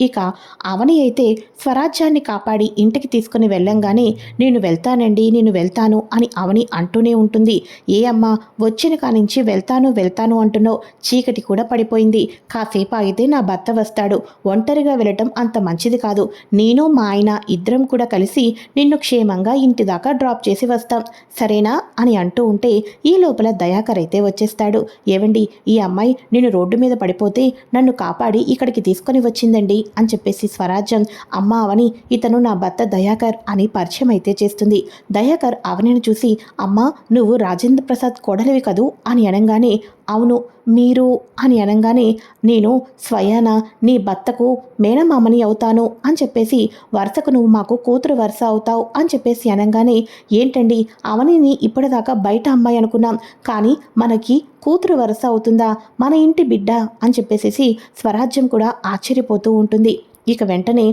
ఇక అవని అయితే స్వరాజ్యాన్ని కాపాడి ఇంటికి తీసుకుని వెళ్ళంగానే నేను వెళ్తానండి నేను వెళ్తాను అని అవని అంటూనే ఉంటుంది. ఏ అమ్మ వచ్చిన కానించి వెళ్తాను వెళ్తాను అంటున్నావు చీకటి కూడా పడిపోయింది. కాసేపు ఆగితే నా భర్త వస్తాడు. ఒంటరిగా వెళ్ళటం అంత మంచిది కాదు. నేను మా ఆయన ఇద్దరం కూడా కలిసి నిన్ను క్షేమంగా ఇంటి దాకా డ్రాప్ చేసి వస్తాం. సరేనా? అని అంటూ ఉంటే ఈ లోపల దయాకర్ అయితే వచ్చేస్తాడు. ఏవండి ఈ అమ్మాయి నేను రోడ్డు మీద పడిపోతే నన్ను కాపాడి ఇక్కడికి తీసుకొని వచ్చిందండి అని చెప్పేసి స్వరాజ్యం అమ్మ అవని ఇతను నా భర్త దయాకర్ అని పరిచయం అయితే చేస్తుంది. దయాకర్ అవనిని చూసి అమ్మ నువ్వు రాజేంద్ర ప్రసాద్ కోడలివి కదూ అని అనగానే అవును మీరు అని అనగానే నేను స్వయాన నీ భర్తకు మేనమామని అవుతాను అని చెప్పేసి వరుసకు నువ్వు మాకు కూతురు వరుస అవుతావు అని చెప్పేసి అనగానే ఏంటండి అవనిని ఇప్పటిదాకా బయట అమ్మాయి అనుకున్నాం కానీ మనకి కూతురు వరుస అవుతుందా మన ఇంటి బిడ్డ అని చెప్పేసి స్వరాజ్యం కూడా ఆశ్చర్యపోతూ ఉంటుంది. ఇక వెంటనే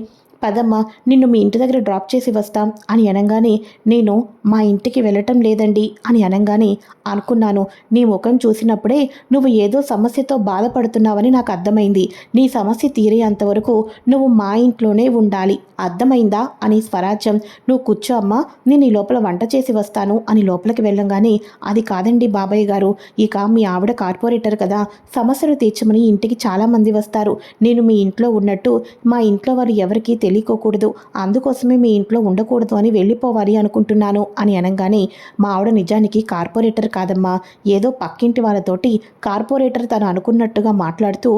పదమ్మా నిన్ను మీ ఇంటి దగ్గర డ్రాప్ చేసి వస్తాం అని అనగానే నేను మా ఇంటికి వెళ్ళటం లేదండి అని అనగానే అనుకున్నాను. నీ ముఖం చూసినప్పుడే నువ్వు ఏదో సమస్యతో బాధపడుతున్నావని నాకు అర్థమైంది. నీ సమస్య తీరే అంతవరకు నువ్వు మా ఇంట్లోనే ఉండాలి. అర్థమైందా? అని స్వరాజ్యం. నువ్వు కూర్చో అమ్మా నేను ఈ లోపల వంట చేసి వస్తాను అని లోపలికి వెళ్ళంగానే అది కాదండి బాబాయ్ గారు ఇక మీ ఆవిడ కార్పొరేటర్ కదా సమస్యలు తీర్చమని ఇంటికి చాలామంది వస్తారు. నేను మీ ఇంట్లో ఉన్నట్టు మా ఇంట్లో వారు ఎవరికీ తెలియకోకూడదు. అందుకోసమే మీ ఇంట్లో ఉండకూడదు అని వెళ్ళిపోవాలి అనుకుంటున్నాను అని అనగానే మా ఆవిడ నిజానికి కార్పొరేటర్ కాదమ్మా. ఏదో పక్కింటి వాళ్ళతోటి కార్పొరేటర్ తను అనుకున్నట్టుగా మాట్లాడుతూ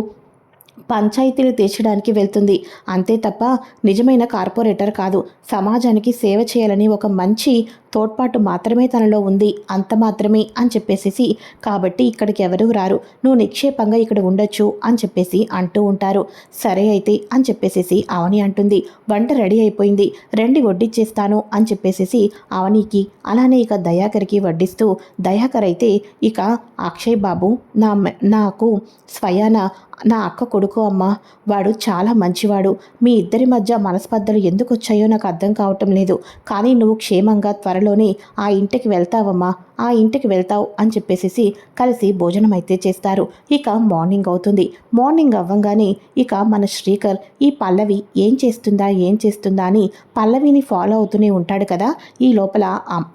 పంచాయతీలు తీర్చడానికి వెళ్తుంది. అంతే తప్ప నిజమైన కార్పొరేటర్ కాదు. సమాజానికి సేవ చేయాలని ఒక మంచి తోడ్పాటు మాత్రమే తనలో ఉంది. అంత మాత్రమే అని చెప్పేసి కాబట్టి ఇక్కడికి ఎవరూ రారు? నువ్వు నిక్షేపంగా ఇక్కడ ఉండొచ్చు అని చెప్పేసి అంటూ ఉంటారు. సరే అయితే అని చెప్పేసి అవని అంటుంది. వంట రెడీ అయిపోయింది. రెండి వడ్డిచ్చేస్తాను అని చెప్పేసి అవనికి అలానే ఇక దయాకర్కి వడ్డిస్తూ దయాకర్ అయితే ఇక అక్షయ్ బాబు నా నాకు స్వయాన నా అక్క కొడుకు అమ్మ? వాడు చాలా మంచివాడు. మీ ఇద్దరి మధ్య మనస్పర్ధలు ఎందుకు వచ్చాయో నాకు అర్థం కావటం లేదు. కానీ నువ్వు క్షేమంగా త్వరలోనే ఆ ఇంటికి వెళ్తావమ్మా. ఆ ఇంటికి వెళ్తావు అని చెప్పేసి కలిసి భోజనం అయితే చేస్తారు. ఇక మార్నింగ్ అవుతుంది. మార్నింగ్ అవ్వంగానే ఇక మన శ్రీకర్ ఈ పల్లవి ఏం చేస్తుందా ఏం చేస్తుందా అని పల్లవిని ఫాలో అవుతూనే ఉంటాడు కదా. ఈ లోపల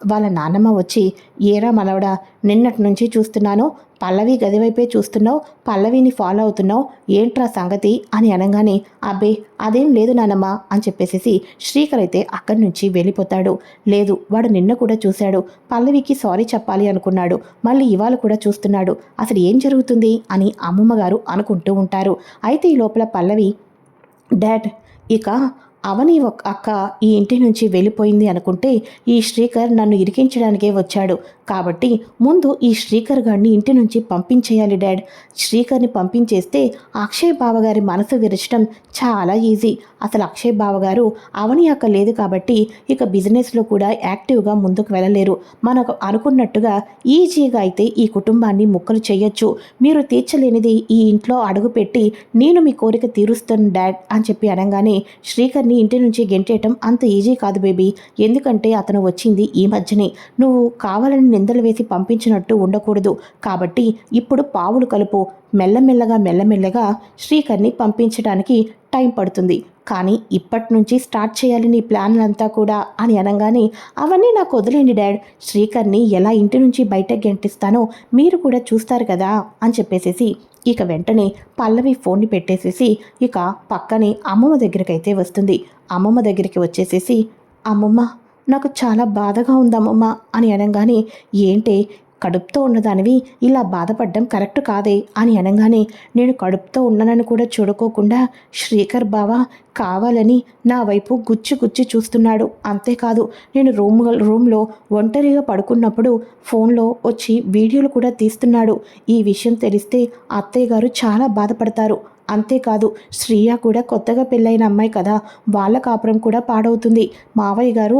వాళ్ళ నాన్నమ్మ వచ్చి ఏరా మనవడా నిన్నటి నుంచి చూస్తున్నాను. పల్లవి గదివైపే చూస్తున్నావు పల్లవిని ఫాలో అవుతున్నావు. ఏంట్రా సంగతి? అని అనగానే అబ్బే అదేం లేదు నానమ్మ అని చెప్పేసి శ్రీకర్ అయితే అక్కడి నుంచి వెళ్ళిపోతాడు. లేదు వాడు నిన్న కూడా చూశాడు. పల్లవికి సారీ చెప్పాలి అనుకున్నాడు. మళ్ళీ ఇవాళ కూడా చూస్తున్నాడు. అసలు ఏం జరుగుతుంది? అని అమ్మమ్మ గారు అనుకుంటూ ఉంటారు. అయితే ఈ లోపల పల్లవి డాడ్ ఇక అవని ఒక అక్క ఈ ఇంటి నుంచి వెళ్ళిపోయింది అనుకుంటే ఈ శ్రీకర్ నన్ను ఇరికించడానికే వచ్చాడు. కాబట్టి ముందు ఈ శ్రీకర్ గారిని ఇంటి నుంచి పంపించేయాలి డాడ్. శ్రీకర్ని పంపించేస్తే అక్షయ్ బావగారి మనసు విరచడం చాలా ఈజీ. అసలు అక్షయ్ బావగారు అవని అక్క లేదు కాబట్టి ఇక బిజినెస్లో కూడా యాక్టివ్గా ముందుకు వెళ్ళలేరు. మనకు అనుకున్నట్టుగా ఈజీగా అయితే ఈ కుటుంబాన్ని ముక్కలు చేయొచ్చు. మీరు తీర్చలేనిది ఈ ఇంట్లో అడుగుపెట్టి నేను మీ కోరిక తీరుస్తాను డాడ్ అని చెప్పి అనగానే శ్రీకర్ని ఇంటి నుంచి గెంటేయటం అంత ఈజీ కాదు బేబీ. ఎందుకంటే అతను వచ్చింది ఈ మధ్యనే. నువ్వు కావాలని నిందలు వేసి పంపించినట్టు ఉండకూడదు. కాబట్టి ఇప్పుడు పావులు కలుపు. మెల్లమెల్లగా మెల్లమెల్లగా శ్రీకర్ని పంపించడానికి టైం పడుతుంది. కానీ ఇప్పటి నుంచి స్టార్ట్ చేయాలి నీ ప్లాన్లంతా కూడా అని అనగానే అవన్నీ నాకు వదిలేండి డాడ్. శ్రీకర్ని ఎలా ఇంటి నుంచి బయటకు గెంటిస్తానో మీరు కూడా చూస్తారు కదా అని చెప్పేసేసి ఇక వెంటనే పల్లవి ఫోన్ని పెట్టేసేసి ఇక పక్కనే అమ్మమ్మ దగ్గరికైతే వస్తుంది. అమ్మమ్మ దగ్గరికి వచ్చేసేసి అమ్మమ్మ నాకు చాలా బాధగా ఉందమ్మమ్మ అని అనగానే ఏంటే కడుపుతో ఉన్నదానివి ఇలా బాధపడడం కరెక్ట్ కాదే? అని అనగానే నేను కడుపుతో ఉన్నానని కూడా చూడుకోకుండా శ్రీకర్ బావ కావాలని నా వైపు గుచ్చి గుచ్చి చూస్తున్నాడు. అంతేకాదు నేను రూమ్ రూమ్లో ఒంటరిగా పడుకున్నప్పుడు ఫోన్లో వచ్చి వీడియోలు కూడా తీస్తున్నాడు. ఈ విషయం తెలిస్తే అత్తయ్య గారు చాలా బాధపడతారు. అంతేకాదు శ్రీయ కూడా కొత్తగా పెళ్ళైన అమ్మాయి కదా వాళ్ళ కాపురం కూడా పాడవుతుంది. మావయ్య గారు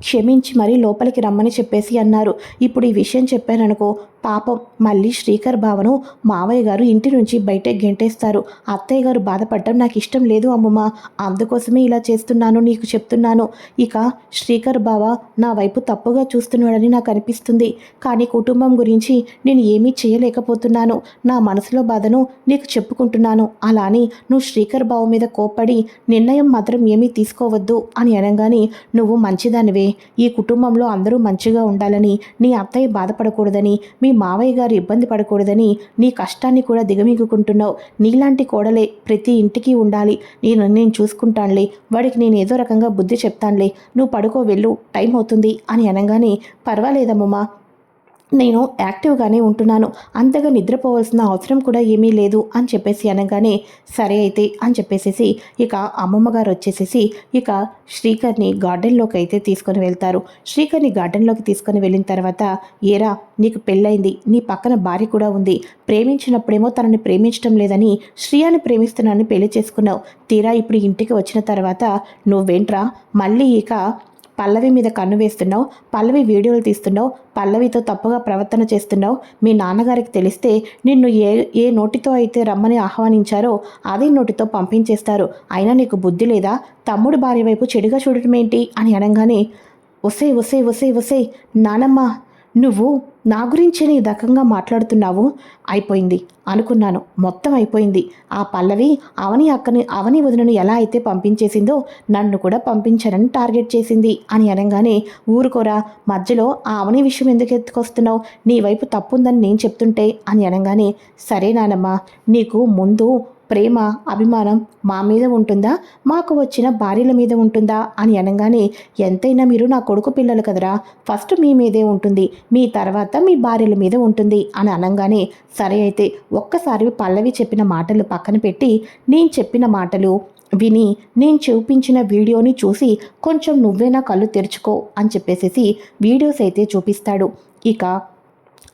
క్షమించి మరీ లోపలికి రమ్మని చెప్పేసి అన్నారు. ఇప్పుడు ఈ విషయం చెప్పాననుకో పాపం మళ్ళీ శ్రీకర్ బావను మావయ్య గారు ఇంటి నుంచి బయటకు గెంటేస్తారు. అత్తయ్య గారు బాధపడటం నాకు ఇష్టం లేదు అమ్మమ్మ. అందుకోసమే ఇలా చేస్తున్నాను నీకు చెప్తున్నాను. ఇక శ్రీకర్ బావ నా వైపు తప్పుగా చూస్తున్నాడని నాకు అనిపిస్తుంది. కానీ కుటుంబం గురించి నేను ఏమీ చేయలేకపోతున్నాను. నా మనసులో బాధను నీకు చెప్పుకుంటున్నాను. అలా అని నువ్వు శ్రీకర్ బావ మీద కోప్పడి నిర్ణయం మాత్రం ఏమీ తీసుకోవద్దు అని అనగానే నువ్వు మంచిదానివే ఈ కుటుంబంలో అందరూ మంచిగా ఉండాలని నీ అత్తయ్య బాధపడకూడదని మీ మావయ్య గారు ఇబ్బంది పడకూడదని నీ కష్టాన్ని కూడా దిగమిగుకుంటున్నావు. నీలాంటి కోడలే ప్రతి ఇంటికి ఉండాలి. నేను నేను చూసుకుంటానులే. వాడికి నేను ఏదో రకంగా బుద్ధి చెప్తానులే. నువ్వు పడుకో వెళ్ళు టైం అవుతుంది అని అనగానే పర్వాలేదమ్మమ్మా. నేను యాక్టివ్గానే ఉంటున్నాను. అంతగా నిద్రపోవాల్సిన అవసరం కూడా ఏమీ లేదు అని చెప్పేసి అనగానే సరే అయితే అని చెప్పేసేసి ఇక అమ్మమ్మ గారు వచ్చేసేసి ఇక శ్రీకర్ని గార్డెన్లోకి అయితే తీసుకొని వెళ్తారు. శ్రీకర్ని గార్డెన్లోకి తీసుకొని వెళ్ళిన తర్వాత ఏరా నీకు పెళ్ళైంది నీ పక్కన భార్య కూడా ఉంది. ప్రేమించినప్పుడేమో తనని ప్రేమించడం లేదని శ్రీయాని ప్రేమిస్తున్నానని పెళ్ళి చేసుకున్నావు. తీరా ఇప్పుడు ఇంటికి వచ్చిన తర్వాత నువ్వేంట్రా? మళ్ళీ ఇక పల్లవి మీద కన్ను వేస్తున్నావు పల్లవి వీడియోలు తీస్తున్నావు పల్లవితో తప్పుగా ప్రవర్తన చేస్తున్నావు మీ నాన్నగారికి తెలిస్తే నిన్ను ఏ ఏ నోటితో అయితే రమ్మని ఆహ్వానించారో అదే నోటితో పంపించేస్తారు. అయినా నీకు బుద్ధి లేదా? తమ్ముడు భార్య వైపు చెడుగా చూడటం ఏంటి అని అనగానే ఒసే ఒసే ఒసే ఒసే నానమ్మ నువ్వు నా గురించే నీ రకంగా మాట్లాడుతున్నావు? అయిపోయింది. అనుకున్నాను. మొత్తం అయిపోయింది. ఆ పల్లవి అవని అక్కని అవని వదినను ఎలా అయితే పంపించేసిందో నన్ను కూడా పంపించనని టార్గెట్ చేసింది అని అనగానే ఊరుకోరా మధ్యలో ఆ అవని విషయం ఎందుకు ఎత్తుకొస్తున్నావు? నీ వైపు తప్పుందని నేను చెప్తుంటే అని అనగానే సరే నానమ్మ నీకు ముందు ప్రేమ అభిమానం మా మీద ఉంటుందా? మాకు వచ్చిన భార్యల మీద ఉంటుందా? అని అనగానే ఎంతైనా మీరు నా కొడుకు పిల్లలు కదరా. ఫస్ట్ మీ మీదే ఉంటుంది. మీ తర్వాత మీ భార్యల మీద ఉంటుంది. అని అనగానే సరే అయితే ఒక్కసారి పల్లవి చెప్పిన మాటలు పక్కన పెట్టి నేను చెప్పిన మాటలు విని నేను చూపించిన వీడియోని చూసి కొంచెం నువ్వే నా కళ్ళు తెరుచుకో అని చెప్పేసేసి వీడియోస్ అయితే చూపిస్తాడు. ఇక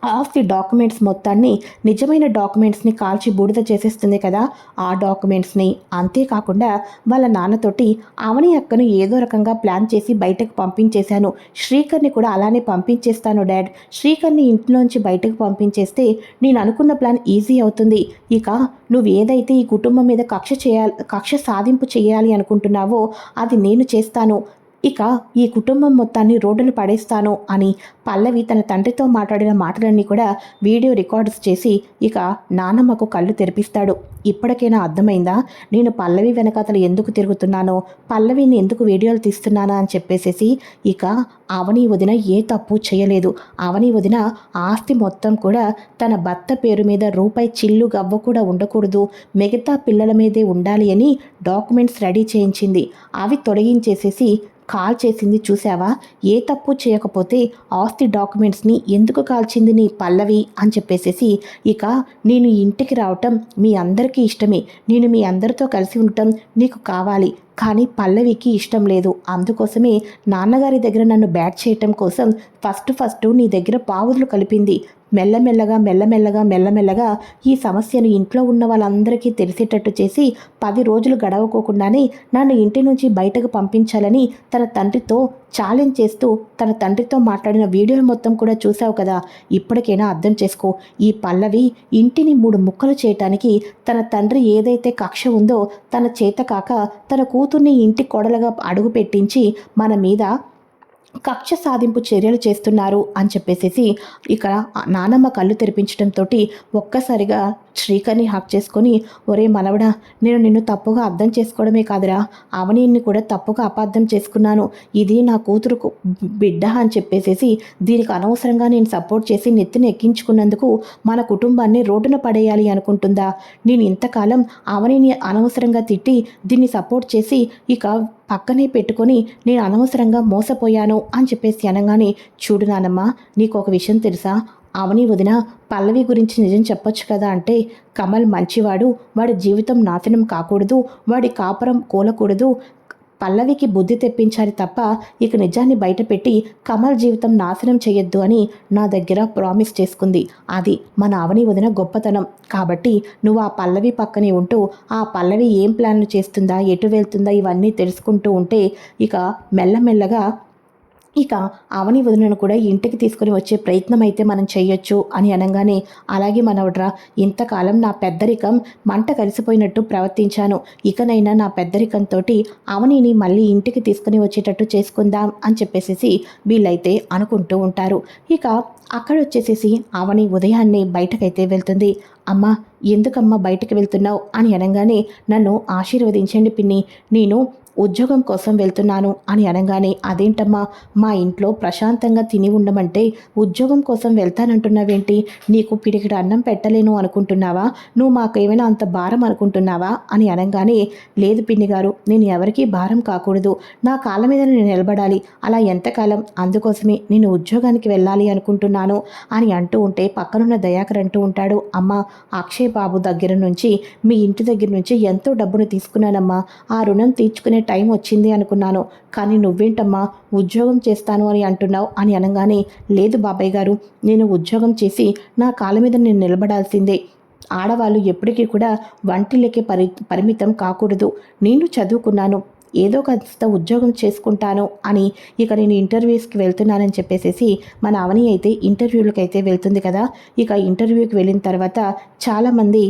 ఆఫ్ ది డాక్యుమెంట్స్ మొత్తాన్ని నిజమైన డాక్యుమెంట్స్ని కాల్చి బూడిద చేసేస్తుంది కదా ఆ డాక్యుమెంట్స్ని. అంతేకాకుండా వాళ్ళ నాన్నతోటి అవని అక్కను ఏదో రకంగా ప్లాన్ చేసి బయటకు పంపించేశాను. శ్రీకర్ని కూడా అలానే పంపించేస్తాను డాడ్. శ్రీకర్ని ఇంట్లోంచి బయటకు పంపించేస్తే నేను అనుకున్న ప్లాన్ ఈజీ అవుతుంది. ఇక నువ్వు ఏదైతే ఈ కుటుంబం మీద కక్ష చేయాలి కక్ష సాధింపు చేయాలి అనుకుంటున్నావో అది నేను చేస్తాను. ఇక ఈ కుటుంబం మొత్తాన్ని రోడ్డును పడేస్తాను అని పల్లవి తన తండ్రితో మాట్లాడిన మాటలన్నీ కూడా వీడియో రికార్డ్స్ చేసి ఇక నానమ్మకు కళ్ళు తెరిపిస్తాడు. ఇప్పటికైనా అర్థమైందా? నేను పల్లవి వెనకాతలు ఎందుకు తిరుగుతున్నానో? పల్లవిని ఎందుకు వీడియోలు తీస్తున్నానా అని చెప్పేసేసి ఇక అవని వదిన ఏ తప్పు చేయలేదు. అవని వదిన ఆస్తి మొత్తం కూడా తన భర్త పేరు మీద రూపాయి చిల్లు గవ్వ కూడా ఉండకూడదు. మిగతా పిల్లల మీదే ఉండాలి అని డాక్యుమెంట్స్ రెడీ చేయించింది. అవి తొలగించేసేసి కాల్ చేసింది చూసావా? ఏ తప్పు చేయకపోతే ఆస్తి డాక్యుమెంట్స్ని ఎందుకు కాల్చింది నీ పల్లవి? అని చెప్పేసేసి ఇక నేను ఇంటికి రావటం మీ అందరికీ ఇష్టమే. నేను మీ అందరితో కలిసి ఉండటం నీకు కావాలి. కానీ పల్లవికి ఇష్టం లేదు. అందుకోసమే నాన్నగారి దగ్గర నన్ను బ్యాట్ చేయటం కోసం ఫస్ట్ ఫస్ట్ నీ దగ్గర పావులు కలిపింది. మెల్లమెల్లగా మెల్లమెల్లగా మెల్లమెల్లగా ఈ సమస్యను ఇంట్లో ఉన్న వాళ్ళందరికీ తెలిసేటట్టు చేసి పది రోజులు గడవకోకుండానే నన్ను ఇంటి నుంచి బయటకు పంపించాలని తన తండ్రితో ఛాలెంజ్ చేస్తూ తన తండ్రితో మాట్లాడిన వీడియో మొత్తం కూడా చూసావు కదా? ఇప్పటికైనా అర్థం చేసుకో. ఈ పల్లవి ఇంటిని మూడు ముక్కలు చేయటానికి తన తండ్రి ఏదైతే కక్ష ఉందో తన చేత కాక తన కూతుర్ని ఇంటి కొడలుగా అడుగు పెట్టించి మన మీద కక్ష సాధింపు చర్యలు చేస్తున్నారు అని చెప్పేసేసి ఇక్కడ నానమ్మ కళ్ళు తెరిపించడంతో ఒక్కసారిగా శ్రీకర్ని హక్ చేసుకొని ఒరే మనవడా నేను నిన్ను తప్పుగా అర్థం చేసుకోవడమే కాదురా. అవనీని కూడా తప్పుగా అపార్థం చేసుకున్నాను. ఇది నా కూతురుకు బిడ్డ అని చెప్పేసేసి దీనికి అనవసరంగా నేను సపోర్ట్ చేసి నెత్తిని ఎక్కించుకున్నందుకు మన కుటుంబాన్ని రోడ్డున పడేయాలి అనుకుంటుందా? నేను ఇంతకాలం అవనీని అనవసరంగా తిట్టి దీన్ని సపోర్ట్ చేసి ఇక పక్కనే పెట్టుకొని నేను అనవసరంగా మోసపోయాను అని చెప్పేసి అనగానే చూడు నానమ్మ నీకు ఒక విషయం తెలుసా? అవని వదిన పల్లవి గురించి నిజం చెప్పొచ్చు కదా అంటే కమల్ మంచివాడు వాడి జీవితం నాశనం కాకూడదు వాడి కాపురం కూలకూడదు. పల్లవికి బుద్ధి తెప్పించాలి తప్ప ఇక నిజాన్ని బయటపెట్టి కమల్ జీవితం నాశనం చేయొద్దు అని నా దగ్గర ప్రామిస్ చేసుకుంది. అది మన అవని వదిన గొప్పతనం. కాబట్టి నువ్వు ఆ పల్లవి పక్కనే ఉంటూ ఆ పల్లవి ఏం ప్లాన్లు చేస్తుందా ఎటు వెళ్తుందా ఇవన్నీ తెలుసుకుంటూ ఉంటే ఇక మెల్లమెల్లగా ఇక అవని వదినను కూడా ఇంటికి తీసుకుని వచ్చే ప్రయత్నం అయితే మనం చేయొచ్చు అని అనగానే అలాగే మనవడ్రా ఇంతకాలం నా పెద్దరికం మంట కలిసిపోయినట్టు ప్రవర్తించాను. ఇకనైనా నా పెద్దరికంతో అవనిని మళ్ళీ ఇంటికి తీసుకుని వచ్చేటట్టు చేసుకుందాం అని చెప్పేసి వీళ్ళైతే అనుకుంటూ ఉంటారు. ఇక అక్కడ వచ్చేసేసి అవని ఉదయాన్నే బయటకైతే వెళ్తుంది. అమ్మ ఎందుకమ్మా బయటకు వెళ్తున్నావు అని అనగానే నన్ను ఆశీర్వదించండి పిన్ని. నేను ఉద్యోగం కోసం వెళ్తున్నాను అని అనగానే అదేంటమ్మా మా ఇంట్లో ప్రశాంతంగా తిని ఉండమంటే ఉద్యోగం కోసం వెళ్తానంటున్నావేంటి? నీకు పిడికిడ అన్నం పెట్టలేను అనుకుంటున్నావా? నువ్వు మాకేమైనా అంత భారం అనుకుంటున్నావా? అని అనగానే లేదు పిన్ని గారు నేను ఎవరికీ భారం కాకూడదు. నా కాళ్ళ మీద నేను నిలబడాలి. అలా ఎంతకాలం? అందుకోసమే నేను ఉద్యోగానికి వెళ్ళాలి అనుకుంటున్నాను అని అంటూ ఉంటే పక్కనున్న దయాకర్ అంటూ ఉంటాడు అమ్మ అక్షయ్ బాబు దగ్గర నుంచి మీ ఇంటి దగ్గర నుంచి ఎంతో డబ్బును తీసుకున్నానమ్మా. ఆ రుణం తీర్చుకునే టైం వచ్చింది అనుకున్నాను. కానీ నువ్వేంటమ్మా ఉద్యోగం చేస్తాను అని అంటున్నావు అని అనగానే లేదు బాబాయ్ గారు నేను ఉద్యోగం చేసి నా కాళ్ళ మీద నేను నిలబడాల్సిందే. ఆడవాళ్ళు ఎప్పటికీ కూడా వంటిల్లకే పరి పరిమితం కాకూడదు. నేను చదువుకున్నాను ఏదో కాస్త ఉద్యోగం చేసుకుంటాను అని ఇక నేను ఇంటర్వ్యూస్కి వెళ్తున్నానని చెప్పేసి మన అవని అయితే ఇంటర్వ్యూలకు అయితే వెళ్తుంది కదా. ఇక ఇంటర్వ్యూకి వెళ్ళిన తర్వాత చాలామంది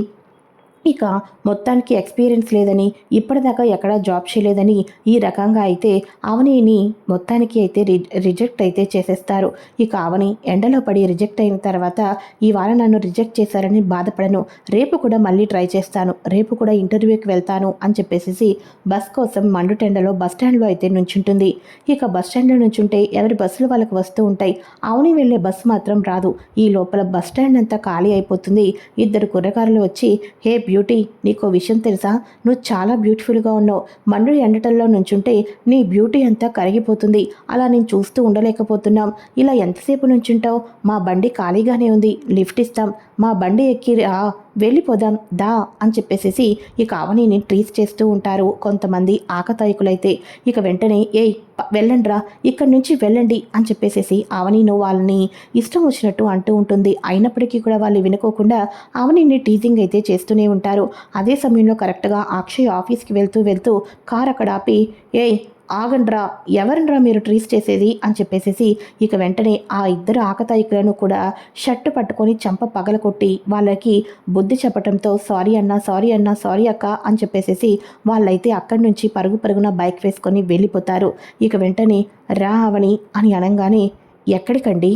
ఇక మొత్తానికి ఎక్స్పీరియన్స్ లేదని ఇప్పటిదాకా ఎక్కడా జాబ్ చేయలేదని ఈ రకంగా అయితే అవనిని మొత్తానికి అయితే రిజెక్ట్ అయితే చేసేస్తారు. ఇక అవని ఎండలో పడి రిజెక్ట్ అయిన తర్వాత ఈ వారం నన్ను రిజెక్ట్ చేశారని బాధపడను. రేపు కూడా మళ్ళీ ట్రై చేస్తాను. రేపు కూడా ఇంటర్వ్యూకి వెళ్తాను అని చెప్పేసి బస్ కోసం మండుటెండలో బస్ స్టాండ్లో అయితే నుంచుంటుంది. ఇక బస్ స్టాండ్లో నుంచుంటే ఎవరి బస్సులు వాళ్ళకి వస్తూ ఉంటాయి. అవని వెళ్ళే బస్సు మాత్రం రాదు. ఈ లోపల బస్ స్టాండ్ అంతా ఖాళీ అయిపోతుంది. ఇద్దరు కుర్రకారులు వచ్చి హే బ్యూటీ నీకో విషయం తెలుసా? నువ్వు చాలా బ్యూటిఫుల్గా ఉన్నావు. మండు ఎండటంలో నుంచుంటే నీ బ్యూటీ అంతా కరిగిపోతుంది. అలా నేను చూస్తూ ఉండలేకపోతున్నాం. ఇలా ఎంతసేపు నుంచుంటావు? మా బండి ఖాళీగానే ఉంది. లిఫ్ట్ ఇస్తాం. మా బండి ఎక్కి రా. వెళ్ళిపోదాం దా అని చెప్పేసేసి ఇక అవనీని ట్రీస్ చేస్తూ ఉంటారు కొంతమంది ఆకతాయికులైతే. ఇక వెంటనే ఏయ్ వెళ్ళండిరా ఇక్కడి నుంచి వెళ్ళండి అని చెప్పేసేసి అవనీను వాళ్ళని ఇష్టం వచ్చినట్టు అంటూ ఉంటుంది. అయినప్పటికీ కూడా వాళ్ళు వినుకోకుండా అవనీని టీజింగ్ అయితే చేస్తూనే ఉంటారు. అదే సమయంలో కరెక్ట్గా అక్షయ్ ఆఫీస్కి వెళ్తూ వెళ్తూ కార్ అక్కడ ఆపి ఏయ్ ఆగండ్రా ఎవరినరా మీరు ట్రీస్ చేసేది? అని చెప్పేసేసి ఇక వెంటనే ఆ ఇద్దరు ఆకతాయికులను కూడా షర్టు పట్టుకొని చంప పగలకొట్టి వాళ్ళకి బుద్ధి చెప్పటంతో సారీ అన్నా సారీ అన్నా సారీ అక్క అని చెప్పేసేసి వాళ్ళైతే అక్కడి నుంచి పరుగు పరుగున బైక్ వేసుకొని వెళ్ళిపోతారు. ఇక వెంటనే రా అవని అని అనగానే ఎక్కడికండి?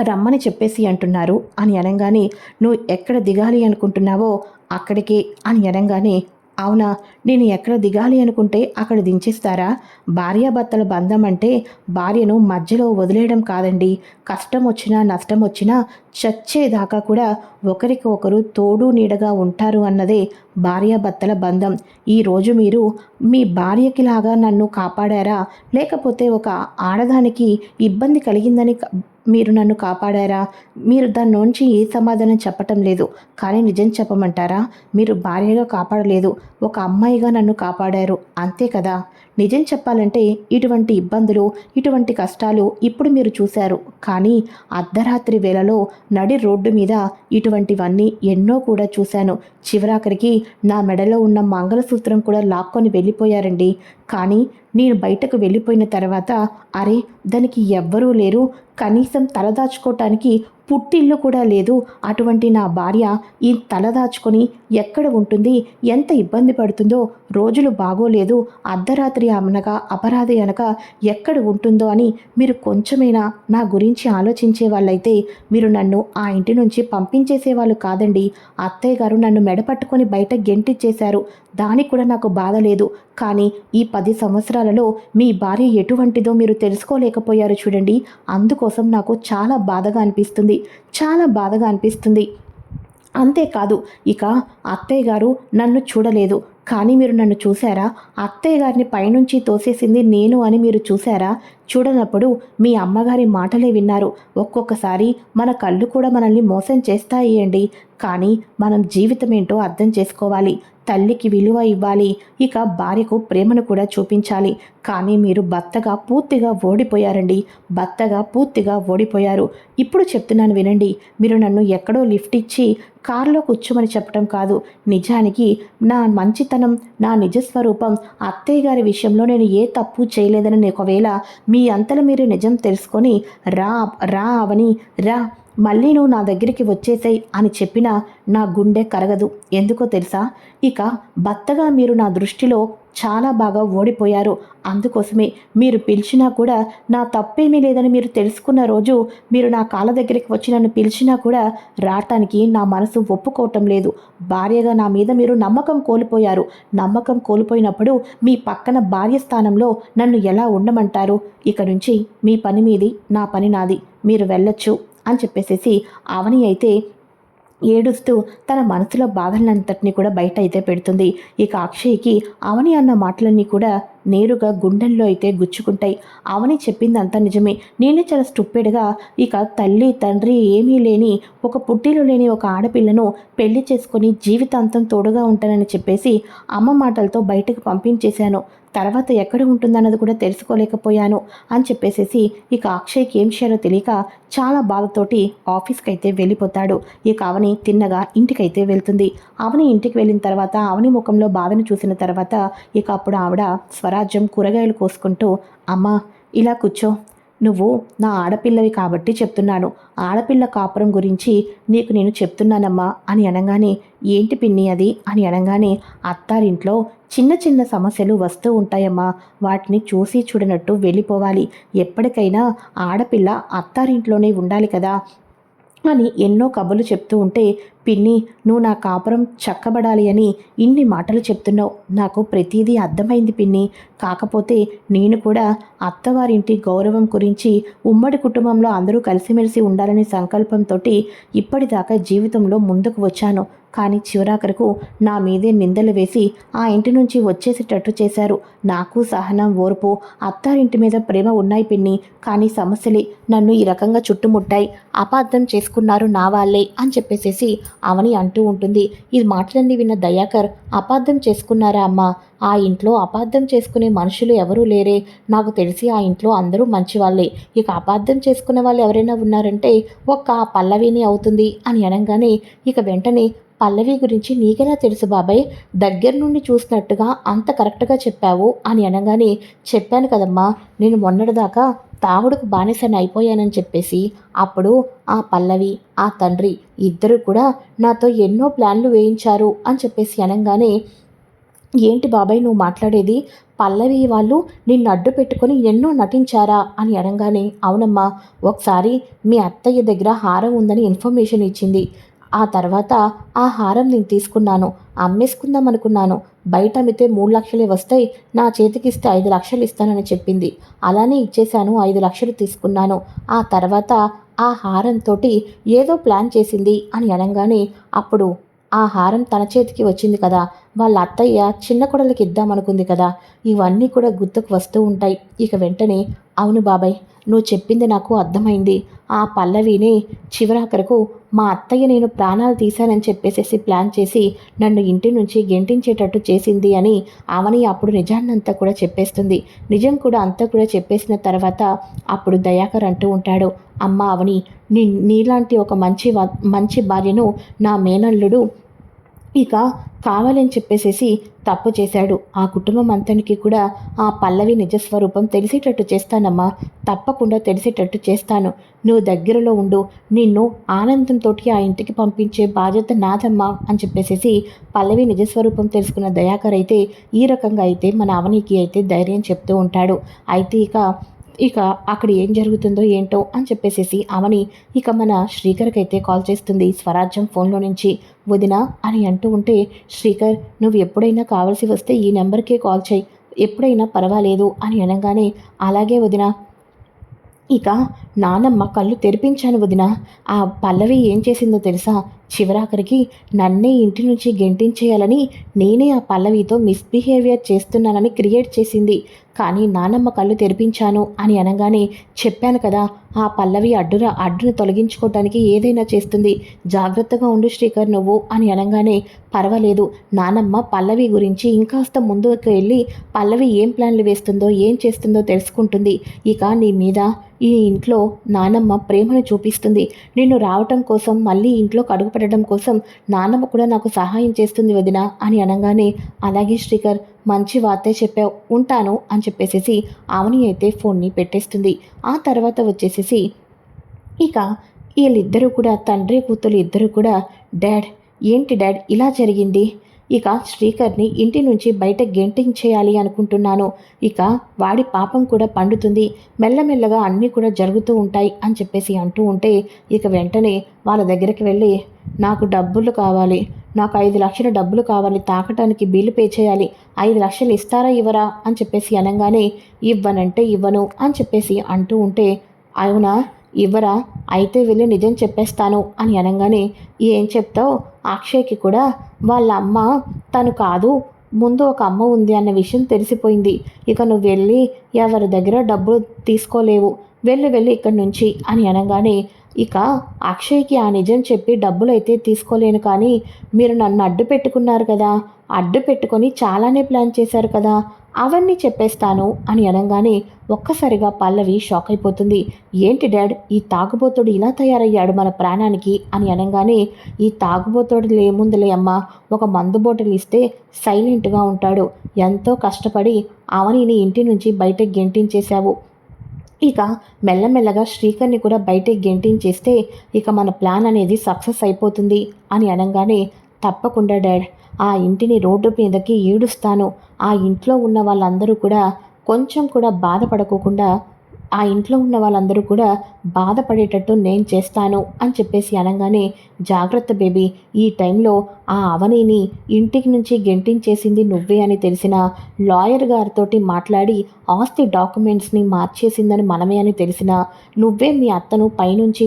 రమ్మని చెప్పేసి అంటున్నారు. అని అనగానే నువ్వు ఎక్కడ దిగాలి అనుకుంటున్నావో అక్కడికే అని అనగానే అవునా? నేను ఎక్కడ దిగాలి అనుకుంటే అక్కడ దించేస్తారా? భార్యాభర్తల బంధం అంటే భార్యను మధ్యలో వదిలేయడం కాదండి. కష్టం వచ్చినా నష్టం వచ్చినా చచ్చేదాకా కూడా ఒకరికి ఒకరు తోడు నీడగా ఉంటారు అన్నదే భార్యాభర్తల బంధం. ఈరోజు మీరు మీ భార్యకి లాగా నన్ను కాపాడారా? లేకపోతే ఒక ఆడదానికి ఇబ్బంది కలిగిందని మీరు నన్ను కాపాడారా? మీరు దాని నుంచి ఏ సమాధానం చెప్పటం లేదు. కానీ నిజం చెప్పమంటారా? మీరు భార్యగా కాపాడలేదు. ఒక అమ్మాయిగా నన్ను కాపాడారు. అంతే కదా? నిజం చెప్పాలంటే ఇటువంటి ఇబ్బందులు ఇటువంటి కష్టాలు ఇప్పుడు మీరు చూశారు. కానీ అర్ధరాత్రి వేళలో నడి రోడ్డు మీద ఇటువంటివన్నీ ఎన్నో కూడా చూశాను. చివరాఖరికి నా మెడలో ఉన్న మంగళసూత్రం కూడా లాక్కొని వెళ్ళిపోయారండి. కానీ నేను బయటకు వెళ్ళిపోయిన తర్వాత అరే దానికి ఎవ్వరూ లేరు. కనీసం తలదాచుకోవటానికి పుట్టిల్లు కూడా లేదు. అటువంటి నా భార్య ఈ తలదాచుకొని ఎక్కడ ఉంటుంది? ఎంత ఇబ్బంది పడుతుందో? రోజులు బాగోలేదు. అర్ధరాత్రి అనగా అపరాధి అనగా ఎక్కడ ఉంటుందో అని మీరు కొంచెమైనా నా గురించి ఆలోచించే వాళ్ళైతే మీరు నన్ను ఆ ఇంటి నుంచి పంపించేసే వాళ్ళు కాదండి. అత్తయ్య గారు నన్ను మెడపట్టుకొని బయట గెంటిచ్చేశారు. దానికి కూడా నాకు బాధ లేదు. కానీ ఈ పది సంవత్సరాలలో మీ భార్య ఎటువంటిదో మీరు తెలుసుకోలేకపోయారు చూడండి. అందుకోసం నాకు చాలా బాధగా అనిపిస్తుంది. చాలా బాధగా అనిపిస్తుంది. అంతేకాదు ఇక అత్తయ్య గారు నన్ను చూడలేదు. కానీ మీరు నన్ను చూశారా? అత్తయ్య గారిని పైనుంచి తోసేసింది నేను అని మీరు చూశారా? చూడనప్పుడు మీ అమ్మగారి మాటలే విన్నారు. ఒక్కొక్కసారి మన కళ్ళు కూడా మనల్ని మోసం చేస్తాయి అండి. కానీ మనం జీవితం ఏంటో అర్థం చేసుకోవాలి. తల్లికి విలువ ఇవ్వాలి. ఇక భార్యకు ప్రేమను కూడా చూపించాలి. కానీ మీరు భర్తగా పూర్తిగా ఓడిపోయారండి. భర్తగా పూర్తిగా ఓడిపోయారు. ఇప్పుడు చెప్తున్నాను వినండి. మీరు నన్ను ఎక్కడో లిఫ్ట్ ఇచ్చి కారులో కూర్చోమని చెప్పడం కాదు. నిజానికి నా మంచితనం మంచితనం నా నిజస్వరూపం. అత్తయ్య గారి విషయంలో నేను ఏ తప్పు చేయలేదని ఒకవేళ మీ అంతలో మీరు నిజం తెలుసుకొని రా రా అవని రా మళ్ళీ నువ్వు నా దగ్గరికి వచ్చేసాయి అని చెప్పినా నా గుండె కరగదు. ఎందుకో తెలుసా? ఇక భర్తగా మీరు నా దృష్టిలో చాలా బాగా ఓడిపోయారు. అందుకోసమే మీరు పిలిచినా కూడా నా తప్పేమీ లేదని మీరు తెలుసుకున్న రోజు మీరు నా కాళ్ళ దగ్గరికి వచ్చి నన్ను పిలిచినా కూడా రావటానికి నా మనసు ఒప్పుకోవటం లేదు. భార్యగా నా మీద మీరు నమ్మకం కోల్పోయారు. నమ్మకం కోల్పోయినప్పుడు మీ పక్కన భార్య స్థానంలో నన్ను ఎలా ఉండమంటారు? ఇక నుంచి మీ పని మీది నా పని నాది. మీరు వెళ్ళొచ్చు అని చెప్పేసేసి అవని అయితే ఏడుస్తూ తన మనసులో బాధలంతటినీ కూడా బయట అయితే పెడుతుంది. ఇక అక్షయ్కి అవని అన్న మాటలన్నీ కూడా నేరుగా గుండెల్లో అయితే గుచ్చుకుంటాయి. అవని చెప్పిందంతా నిజమే. నేనే చాలా స్టూపిడ్గా ఇక తల్లి తండ్రి ఏమీ లేని ఒక పుట్టిలో లేని ఒక ఆడపిల్లను పెళ్ళి చేసుకొని జీవితాంతం తోడుగా ఉంటానని చెప్పేసి అమ్మ మాటలతో బయటకు పంపించేశాను. తర్వాత ఎక్కడ ఉంటుందన్నది కూడా తెలుసుకోలేకపోయాను అని చెప్పేసేసి ఇక అక్షయ్కి ఏం చేయాలో తెలియక చాలా బాధతోటి ఆఫీస్కి అయితే వెళ్ళిపోతాడు. ఇక అవని తిన్నగా ఇంటికైతే వెళ్తుంది. అవని ఇంటికి వెళ్ళిన తర్వాత అవని ముఖంలో బాధను చూసిన తర్వాత ఇక అప్పుడు ఆవిడ స్వరాజ్యం కూరగాయలు కోసుకుంటూ అమ్మా ఇలా కూర్చో. నువ్వు నా ఆడపిల్లవి కాబట్టి చెప్తున్నాను. ఆడపిల్ల కాపురం గురించి నీకు నేను చెప్తున్నానమ్మా అని అనగానే ఏంటి పిన్ని అది అని అనగానే అత్తారింట్లో చిన్న చిన్న సమస్యలు వస్తూ ఉంటాయమ్మా. వాటిని చూసి చూడనట్టు వెళ్ళిపోవాలి. ఎప్పటికైనా ఆడపిల్ల అత్తారింట్లోనే ఉండాలి కదా అని ఎన్నో కబులు చెప్తూ ఉంటే పిన్ని నువ్వు నా కాపురం చక్కబడాలి అని ఇన్ని మాటలు చెప్తున్నావు. నాకు ప్రతిదీ అర్థమైంది పిన్ని. కాకపోతే నేను కూడా అత్తవారింటి గౌరవం గురించి ఉమ్మడి కుటుంబంలో అందరూ కలిసిమెలిసి ఉండాలనే సంకల్పంతో ఇప్పటిదాకా జీవితంలో ముందుకు వచ్చాను. కానీ చివరాఖరకు నా మీదే నిందలు వేసి ఆ ఇంటి నుంచి వచ్చేసేటట్టు చేశారు. నాకు సహనం ఓర్పు అత్తారింటి మీద ప్రేమ ఉన్నాయి పిన్ని. కానీ సమస్యలే నన్ను ఈ రకంగా చుట్టుముట్టాయి. అపార్థం చేసుకున్నారు నా వాళ్ళే అని చెప్పేసేసి అవని అంటూ ఉంటుంది. ఈ మాటలన్నీ విన్న దయాకర్ అపార్థం చేసుకున్నారా అమ్మ? ఆ ఇంట్లో అపార్థం చేసుకునే మనుషులు ఎవరూ లేరే. నాకు తెలిసి ఆ ఇంట్లో అందరూ మంచివాళ్ళే. ఇక అపార్థం చేసుకునే వాళ్ళు ఎవరైనా ఉన్నారంటే ఒక్క పల్లవిని అవుతుంది అని అనగానే ఇక వెంటనే పల్లవి గురించి నీకెలా తెలుసు బాబాయ్? దగ్గర నుండి చూసినట్టుగా అంత కరెక్ట్గా చెప్పావు అని అనగానే చెప్పాను కదమ్మా నేను మొన్నటిదాకా తాగుడుకు బానిసని అయిపోయానని చెప్పేసి. అప్పుడు ఆ పల్లవి ఆ తండ్రి ఇద్దరు కూడా నాతో ఎన్నో ప్లాన్లు వేయించారు అని చెప్పేసి అనగానే ఏంటి బాబాయ్ నువ్వు మాట్లాడేది? పల్లవి వాళ్ళు నిన్ను అడ్డు పెట్టుకొని ఎన్నో నటించారా? అని అనగానే అవునమ్మా ఒకసారి మీ అత్తయ్య దగ్గర హారం ఉందని ఇన్ఫర్మేషన్ ఇచ్చింది. ఆ తర్వాత ఆ హారం నేను తీసుకున్నాను. అమ్మేసుకుందాం అనుకున్నాను. బయట అమ్మితే మూడు లక్షలే వస్తాయి. నా చేతికిస్తే ఐదు లక్షలు ఇస్తానని చెప్పింది. అలానే ఇచ్చేశాను ఐదు లక్షలు తీసుకున్నాను. ఆ తర్వాత ఆ హారంతో ఏదో ప్లాన్ చేసింది అని అనగానే అప్పుడు ఆ హారం తన చేతికి వచ్చింది కదా. వాళ్ళ అత్తయ్య చిన్న కొడలకి ఇద్దామనుకుంది కదా. ఇవన్నీ కూడా గుర్తుకు వస్తూ ఉంటాయి. ఇక వెంటనే అవును బాబాయ్ నువ్వు చెప్పింది నాకు అర్థమైంది. ఆ పల్లవినే చివరాఖరకు మా అత్తయ్య నేను ప్రాణాలు తీశానని చెప్పేసేసి ప్లాన్ చేసి నన్ను ఇంటి నుంచి గెంటించేటట్టు చేసింది అని ఆమెని అప్పుడు నిజాన్నంతా కూడా చెప్పేస్తుంది. నిజం కూడా అంతా కూడా చెప్పేసిన తర్వాత అప్పుడు దయాకర్ అంటూ ఉంటాడు అమ్మ అవని నీ నీలాంటి ఒక మంచి మంచి భార్యను నా మేనల్లుడు ఇక కావాలని చెప్పేసేసి తప్పు చేశాడు. ఆ కుటుంబం అంతనికి కూడా ఆ పల్లవి నిజస్వరూపం తెలిసేటట్టు చేస్తానమ్మా. తప్పకుండా తెలిసేటట్టు చేస్తాను. నువ్వు దగ్గరలో ఉండు. నిన్ను ఆనందంతో ఆ ఇంటికి పంపించే బాధ్యత నాదమ్మా అని చెప్పేసేసి పల్లవి నిజస్వరూపం తెలుసుకున్న దయాకర్ అయితే ఈ రకంగా అయితే మన అవనికి అయితే ధైర్యం చెప్తూ ఉంటాడు. అయితే ఇక ఇక అక్కడ ఏం జరుగుతుందో ఏంటో అని చెప్పేసేసి అవని ఇక మన శ్రీకర్కైతే కాల్ చేస్తుంది స్వరాజ్యం ఫోన్లో నుంచి. వదిన అని అంటూ ఉంటే శ్రీకర్ నువ్వు ఎప్పుడైనా కావాల్సి వస్తే ఈ నెంబర్కే కాల్ చేయి. ఎప్పుడైనా పర్వాలేదు అని అనగానే అలాగే వదిన. ఇక నానమ్మ కళ్ళు తెరిపించాను వదిన. ఆ పల్లవి ఏం చేసిందో తెలుసా? చివరాఖరికి నన్నే ఇంటి నుంచి గెంటించేయాలని నేనే ఆ పల్లవితో మిస్బిహేవియర్ చేస్తున్నానని క్రియేట్ చేసింది. కానీ నానమ్మ కళ్ళు తెరిపించాను అని అనగానే చెప్పాను కదా ఆ పల్లవి అడ్డున అడ్డును తొలగించుకోవటానికి ఏదైనా చేస్తుంది. జాగ్రత్తగా ఉండు శ్రీకర్ నువ్వు అని అనగానే పర్వాలేదు నానమ్మ పల్లవి గురించి ఇంకాస్త ముందుకు వెళ్ళి పల్లవి ఏం ప్లాన్లు వేస్తుందో ఏం చేస్తుందో తెలుసుకుంటుంది. ఇక నీ మీద ఈ ఇంట్లో నానమ్మ ప్రేమను చూపిస్తుంది. నిన్ను రావటం కోసం మళ్ళీ ఇంట్లో కడుగు పెట్టడం కోసం నాన్నమ్మ కూడా నాకు సహాయం చేస్తుంది వదిన అని అనగానే అలాగే శ్రీకర్ మంచి వార్తే చెప్పావు ఉంటాను అని చెప్పేసేసి ఆమెని అయితే ఫోన్ని పెట్టేస్తుంది. ఆ తర్వాత వచ్చేసేసి ఇక వీళ్ళిద్దరూ కూడా తండ్రి కూతురు ఇద్దరు కూడా డాడ్ ఏంటి డాడ్ ఇలా జరిగింది? ఇక శ్రీకర్ని ఇంటి నుంచి బయట గెంటించేయాలి అనుకుంటున్నాను. ఇక వాడి పాపం కూడా పండుతుంది. మెల్లమెల్లగా అన్నీ కూడా జరుగుతూ ఉంటాయి అని చెప్పేసి అంటూ ఉంటే ఇక వెంటనే వాళ్ళ దగ్గరికి వెళ్ళి నాకు డబ్బులు కావాలి. నాకు ఐదు లక్షల డబ్బులు కావాలి. తాకటానికి బిల్లు పే చేయాలి. ఐదు లక్షలు ఇస్తారా ఇవ్వరా? అని చెప్పేసి అనగానే ఇవ్వనంటే ఇవ్వను అని చెప్పేసి అంటూ ఉంటే అవునా? ఇవ్వరా? అయితే వెళ్ళి నిజం చెప్పేస్తాను అని అనగానే ఏం చెప్తావు? అక్షయ్కి కూడా వాళ్ళ అమ్మ తను కాదు ముందు ఒక అమ్మ ఉంది అన్న విషయం తెలిసిపోయింది. ఇక నువ్వు వెళ్ళి ఎవరి దగ్గర డబ్బులు తీసుకోలేవు వెళ్ళి వెళ్ళి ఇక్కడి నుంచి అని అనగానే ఇక అక్షయ్కి ఆ నిజం చెప్పి డబ్బులు అయితే తీసుకోలేను కానీ మీరు నన్ను అడ్డు పెట్టుకున్నారు కదా. అడ్డు పెట్టుకొని చాలానే ప్లాన్ చేశారు కదా. అవన్నీ చెప్పేస్తాను అని అనగానే ఒక్కసారిగా పల్లవి షాక్ అయిపోతుంది. ఏంటి డాడ్ ఈ తాగుబోతుడు ఇలా తయారయ్యాడు మన ప్రాణానికి? అని అనగానే ఈ తాగుబోతుడు లేముందులే అమ్మా ఒక మందు బాటిల్ ఇస్తే సైలెంట్గా ఉంటాడు. ఎంతో కష్టపడి అవనిని ఇంటి నుంచి బయటకు గెంటించేశావు. ఇక మెల్లమెల్లగా శ్రీకర్ని కూడా బయటకు గెంటించేస్తే ఇక మన ప్లాన్ అనేది సక్సెస్ అయిపోతుంది అని అనగానే తప్పకుండా డాడ్ ఆ ఇంటిని రోడ్డు మీదకి ఈడుస్తాను. ఆ ఇంట్లో ఉన్న వాళ్ళందరూ కూడా కొంచెం కూడా బాధపడకోకుండా ఆ ఇంట్లో ఉన్న వాళ్ళందరూ కూడా బాధపడేటట్టు నేను చేస్తాను అని చెప్పేసి అనగానే జాగ్రత్త బేబీ ఈ టైంలో ఆ అవనిని ఇంటికి నుంచి గెంటించేసింది నువ్వే అని తెలిసిన లాయర్ గారితోటి మాట్లాడి ఆస్తి డాక్యుమెంట్స్ని మార్చేసిందని మనమే అని తెలిసిన నువ్వే మీ అత్తను పైనుంచి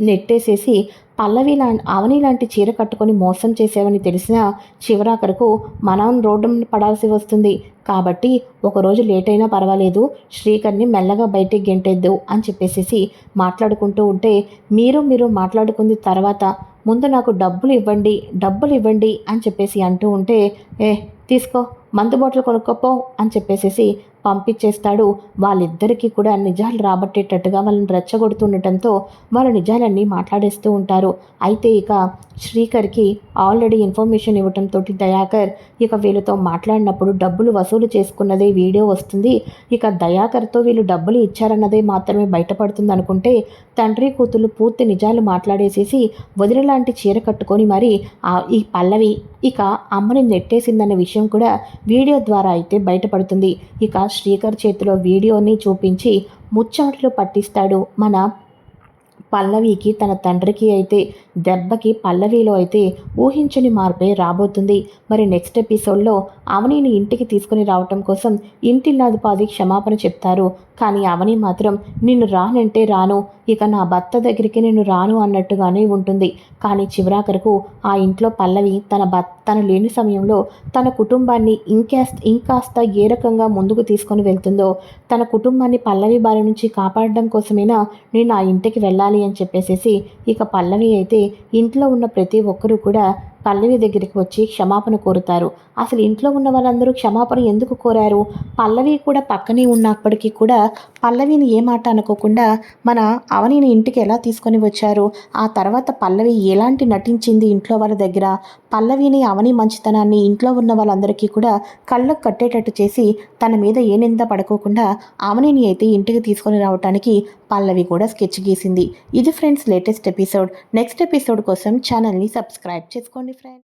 నెట్టేసేసి పల్లవి లా అవని లాంటి చీర కట్టుకొని మోసం చేసేవని తెలిసినా చివరాఖరకు మనం రోడ్డు పడాల్సి వస్తుంది. కాబట్టి ఒకరోజు లేట్ అయినా పర్వాలేదు శ్రీకర్ని మెల్లగా బయటికి గెంటేద్దు అని చెప్పేసి మాట్లాడుకుంటూ ఉంటే మీరు మీరు మాట్లాడుకుంది తర్వాత ముందు నాకు డబ్బులు ఇవ్వండి డబ్బులు ఇవ్వండి అని చెప్పేసి అంటూ ఉంటే ఏ తీసుకో మందు బాటిల్ కొనుక్కోపో అని చెప్పేసేసి పంపించేస్తాడు. వాళ్ళిద్దరికీ కూడా నిజాలు రాబట్టేటట్టుగా వాళ్ళని రెచ్చగొడుతుండటంతో వాళ్ళ నిజాలన్నీ మాట్లాడేస్తూ ఉంటారు. అయితే ఇక శ్రీకర్కి ఆల్రెడీ ఇన్ఫర్మేషన్ ఇవ్వటంతో దయాకర్ ఇక వీళ్ళతో మాట్లాడినప్పుడు డబ్బులు వసూలు చేసుకున్నదే వీడియో వస్తుంది. ఇక దయాకర్తో వీళ్ళు డబ్బులు ఇచ్చారన్నదే మాత్రమే బయటపడుతుంది అనుకుంటే తండ్రి కూతురు పూర్తి నిజాలు మాట్లాడేసేసి వదిలిలాంటి చీర కట్టుకొని మరి ఈ పల్లవి ఇక అమ్మని నెట్టేసిందన్న విషయం కూడా వీడియో ద్వారా అయితే బయటపడుతుంది. ఇక శ్రీకర్ చేతిలో వీడియోని చూపించి ముచ్చాట్లు పట్టిస్తాడు. మన పల్లవికి తన తండ్రికి అయితే దెబ్బకి పల్లవిలో అయితే ఊహించని మార్పే రాబోతుంది. మరి నెక్స్ట్ ఎపిసోడ్లో అవనీని ఇంటికి తీసుకుని రావటం కోసం ఇంటిల్లాదుపాది క్షమాపణ చెప్తారు. కానీ అవని మాత్రం నిన్ను రానంటే రాను ఇక నా భర్త దగ్గరికి నేను రాను అన్నట్టుగానే ఉంటుంది. కానీ చివరాఖరకు ఆ ఇంట్లో పల్లవి తన భర్త తను లేని సమయంలో తన కుటుంబాన్ని ఇంకాస్త ఇంకాస్త ఏ రకంగా ముందుకు తీసుకొని వెళ్తుందో తన కుటుంబాన్ని పల్లవి బారి నుంచి కాపాడడం కోసమైనా నేను ఆ ఇంటికి వెళ్ళాలి అని చెప్పేసేసి ఇక పల్లవి అయితే ఇంట్లో ఉన్న ప్రతి ఒక్కరూ కూడా పల్లవి దగ్గరికి వచ్చి క్షమాపణ కోరుతారు. అసలు ఇంట్లో ఉన్న వాళ్ళందరూ క్షమాపణ ఎందుకు కోరారు? పల్లవి కూడా పక్కనే ఉన్నప్పటికీ కూడా పల్లవిని ఏ మాట అనుకోకుండా మన అవనిని ఇంటికి ఎలా తీసుకొని వచ్చారు? ఆ తర్వాత పల్లవి ఎలాంటి నటించింది ఇంట్లో వాళ్ళ దగ్గర? పల్లవిని అవని మంచితనాన్ని ఇంట్లో ఉన్న వాళ్ళందరికీ కూడా కళ్ళకు కట్టేటట్టు చేసి తన మీద ఏ నింద పడుకోకుండా అవనిని అయితే ఇంటికి తీసుకొని రావటానికి పల్లవి కూడా స్కెచ్ గీసింది. ఇది friends latest episode. Next episode కోసం ఛానల్ని సబ్స్క్రైబ్ చేసుకోండి ఫ్రెండ్స్.